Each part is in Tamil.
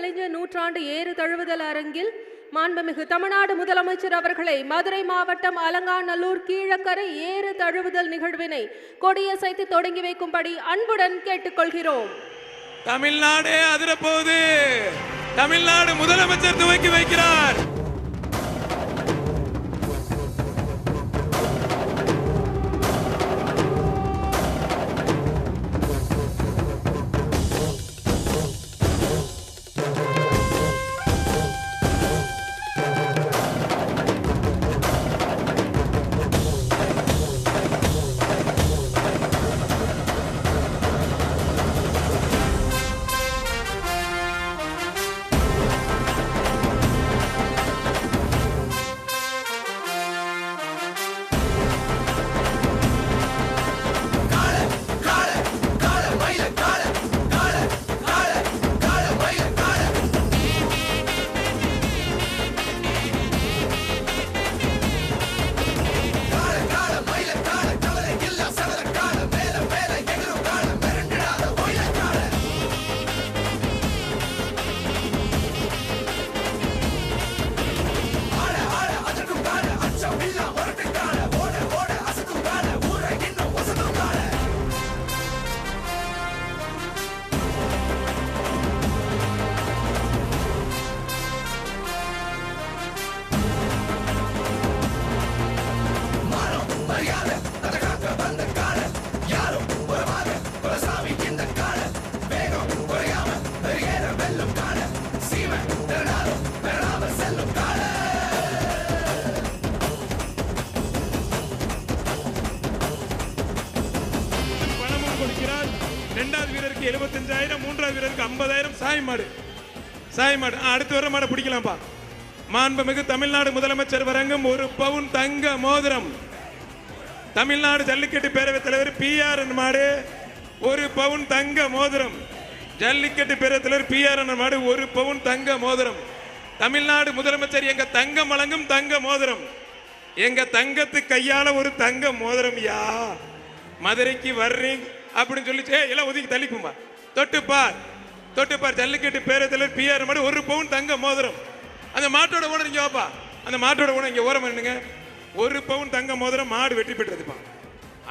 கலைஞர் நூற்றாண்டு ஏறு தழுவுதல் அரங்கில் மாண்புமிகு தமிழ்நாடு முதலமைச்சர் அவர்களை மதுரை மாவட்டம் அலங்காநல்லூர் கீழக்கரை ஏறு தழுவுதல் நிகழ்வினை கொடியசைத்து தொடங்கி வைக்கும்படி அன்புடன் கேட்டுக்கொள்கிறோம். தமிழ்நாடே அதிரப்போகுது. தமிழ்நாடு முதலமைச்சர் துவக்கி வைக்கிறார். வீரருக்கு எழுபத்தஞ்சாயிரம் மூன்றாவது வீரருக்கு ஐம்பதாயிரம். சாய் மாடு. சாய் மாடு. ஆ, அடுத்து வர மாடை பிடிக்கலாம்ப்பா. மாண்புமிகு தமிழ்நாடு முதலமைச்சர் வழங்கும் ஒரு பவுன் தங்க மோதிரம். தமிழ்நாடு ஜல்லிக்கட்டு பேரவைத் தலைவர் பி ஆர் மாடு ஒரு பவுன் தங்க மோதிரம். ஜல்லிக்கட்டு பேரவைத் தலைவர் பி ஆர் மாடு ஒரு பவுன் தங்க மோதிரம். தமிழ்நாடு முதலமைச்சர் எங்க தங்கம் வழங்கும் தங்க மோதிரம். எங்க தங்கத்து கையால ஒரு தங்க மோதிரம் யா? மதுரைக்கு வர்றீங்க. அப்படின்னு சொல்லி ஏய், எல்லாம் ஒதுக்கி தள்ளிக்கும்பா தொட்டுப்பார். தொட்டுப்பார். ஜல்லிக்கட்டு பேரத்தில் பிஆர் மாதிரி ஒரு பவுன் தங்க மோதிரம். அந்த மாட்டோட ஓனர் இங்கே வாப்பா. அந்த மாட்டோட ஓனர் இங்கே ஓரம் பண்ணுங்க ஒரு பவுன் தங்க மோதிரம் மாடு வெற்றி பெற்றதுப்பா.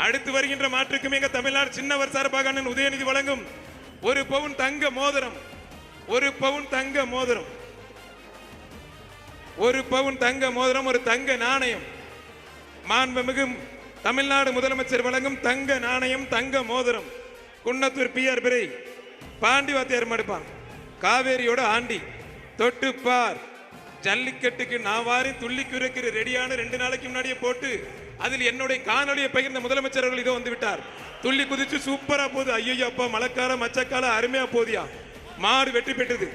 அடுத்து வருகின்ற மாற்றுக்குமே எங்கள் தமிழ்நாடு சின்னவர் சார்பாக அண்ணன் உதயநிதி வழங்கும் ஒரு பவுன் தங்க மோதிரம். ஒரு பவுன் தங்க மோதிரம். ஒரு பவுன் தங்க மோதிரம் ஒரு தங்க நாணயம். மாண்புமிகு தமிழ்நாடு முதலமைச்சர் வழங்கும் தங்க நாணயம் தங்க மோதிரம். குன்னத்தூர் பிஆர் பிறை. பாண்டி வாத்தியார் மடுப்பான். காவேரியோட ஆண்டி. தொட்டுப்பார். ஜல்லிக்கட்டுக்கு நான் வாரி துள்ளி குறைக்கிற ரெடியான ரெண்டு நாளைக்கு முன்னாடியே போட்டு அதில் என்னுடைய காணொலியை பகிர்ந்த முதலமைச்சர் அவர்கள் இதோ வந்து விட்டார். துள்ளி குதிச்சு சூப்பரா போகுது. ஐயோ அப்பா மழைக்கால மச்சக்கால அருமையா போதியா மாடு வெற்றி பெற்றது.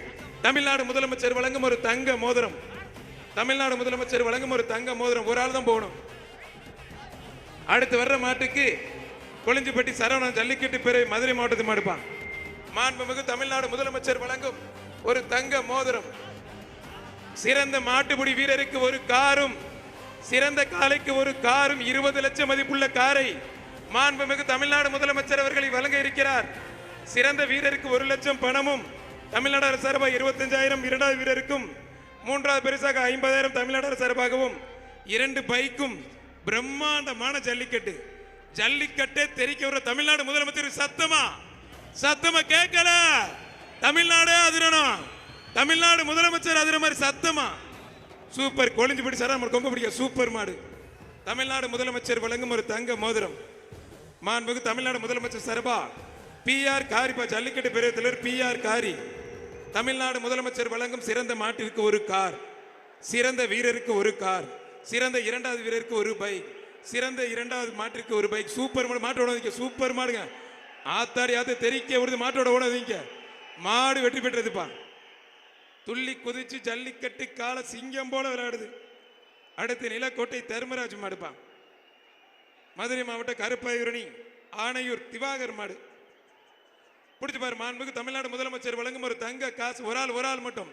தமிழ்நாடு முதலமைச்சர் வழங்கும் ஒரு தங்க மோதிரம். தமிழ்நாடு முதலமைச்சர் வழங்கும் ஒரு தங்க மோதிரம். ஒரு ஆள் தான் போகணும். அடுத்து வர்ற மாட்டுக்கு கொளிஞ்சிப்பட்டி சரவணன் ஜல்லிக்கட்டு பேரவை மதுரை மாவட்டத்து மாடுப்பான் மாண்புமிகு தமிழ்நாடு முதலமைச்சர் வழங்கும் ஒரு தங்க மோதிரம். சிறந்த மாட்டுப்பிடி வீரருக்கு ஒரு காரும் சிறந்த காளைக்கு ஒரு காரும் இருபது லட்சம் மதிப்புள்ள காரை மாண்புமிகு தமிழ்நாடு முதலமைச்சர் அவர்களை வழங்க இருக்கிறார். சிறந்த வீரருக்கு ஒரு லட்சம் பணமும் தமிழ்நாடு அரசு சார்பாக இருபத்தஞ்சாயிரம் இரண்டாவது வீரருக்கும் மூன்றாவது பரிசாக ஐம்பதாயிரம் தமிழ்நாடு அரசு சார்பாகவும் இரண்டு பைக்கும் பிரம்மாண்டமான ஜல்லிக்கட்டு. ஜல்லிக்கட்டே தெரிக்க வர தமிழ்நாடு முதலமைச்சர் சத்தமா? சத்தமா கேட்கல. தமிழ்நாடே அதிரணும். தமிழ்நாடு முதலமைச்சர் அதிர மாதிரி சத்தமா? சூப்பர் கொழிஞ்சு பிடி சார் நம்ம கொம்ப பிடிக்க சூப்பர் மாடு. தமிழ்நாடு முதலமைச்சர் வழங்கும் ஒரு தங்க மோதிரம். மாண்புமிகு தமிழ்நாடு முதலமைச்சர் சரபா பிஆர் காரிப்பா ஜல்லிக்கட்டு பேரவைத் பிஆர் காரி. தமிழ்நாடு முதலமைச்சர் வழங்கும் சிறந்த மாட்டிற்கு ஒரு கார். சிறந்த வீரருக்கு ஒரு கார். சிறந்த இரண்டாவது வீரருக்கு ஒரு பைக் சிறந்த இரண்டாவது மாட்டிற்கு ஒரு பைக் சூப்பர் மாடு மாட்டோட வைக்க சூப்பர் மாடுங்க. ஆத்தாடி ஆத்து தெரிக்க விடுது மாட்டோட ஓடாதீங்க மாடு வெற்றி பெற்றதுப்பா. துள்ளி குதிச்சு ஜல்லிக்கட்டு கால சிங்கம் போல விளையாடுது. அடுத்து நிலக்கோட்டை தர்மராஜ் மாடுப்பா. மதுரை மாவட்டம் கருப்பாயூரணி ஆணையூர் திவாகர் மாடு. பிடிச்சு பாரு மாண்புக்கு தமிழ்நாடு முதலமைச்சர் வழங்கும் ஒரு தங்க காசு ஒரு ஆள் ஒரு ஆள் மட்டும்.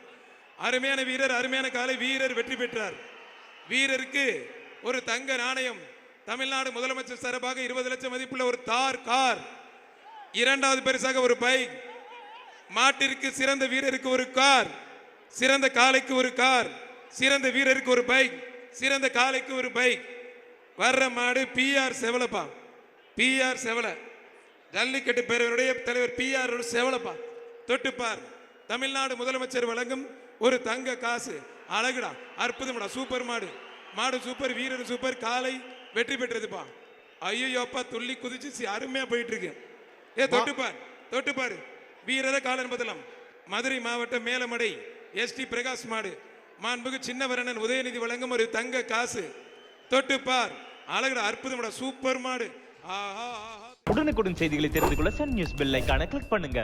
அருமையான வீரர் அருமையான காலை வீரர் வெற்றி பெற்றார். வீரருக்கு ஒரு தங்க நாணயம். தமிழ்நாடு முதலமைச்சர் சார்பாக இருபது லட்சம் மதிப்புள்ள ஒரு தார் கார். இரண்டாவது பரிசாக ஒரு பைக். மாட்டிற்கு சிறந்த வீரருக்கு ஒரு கார். சிறந்த காளைக்கு ஒரு கார். சிறந்த வீரருக்கு ஒரு பைக். சிறந்த காளைக்கு ஒரு பைக். வர்ற மாடு பிஆர் செவலப்பா. பிஆர் செவல. ஜல்லிக்கட்டு பேரவருடைய தலைவர் பிஆர் செவலப்பா. தொட்டுப்பார். தமிழ்நாடு முதலமைச்சர் வழங்கும் ஒரு தங்க காசு. அழகுடா அற்புதம்டா சூப்பர் மாடு. மாடு சூப்பர் வீரர் சூப்பர் காலை வெற்றி பெற்றதுப்பா. ஐயோ அப்பா துள்ளி குதிச்சு அருமையா போயிட்டு இருக்கு ஏ தொட்டுப்பார் தொட்டுப்பார். வீரர காலன் முதலம் மதுரை மாவட்டம் மேலமடை எஸ்டி பிரகாஷ் மாடு. மாண்புக்கு சின்னவரணன் உதயநிதி வழங்கும் ஒரு தங்க காசு. தொட்டுப்பார். அழகுடா அற்புதம்டா சூப்பர் மாடு. உடனுக்குடன் செய்திகளை தெரிந்து கொள்ள சன் நியூஸ் பெல் ஐகானை கிளிக் பண்ணுங்க.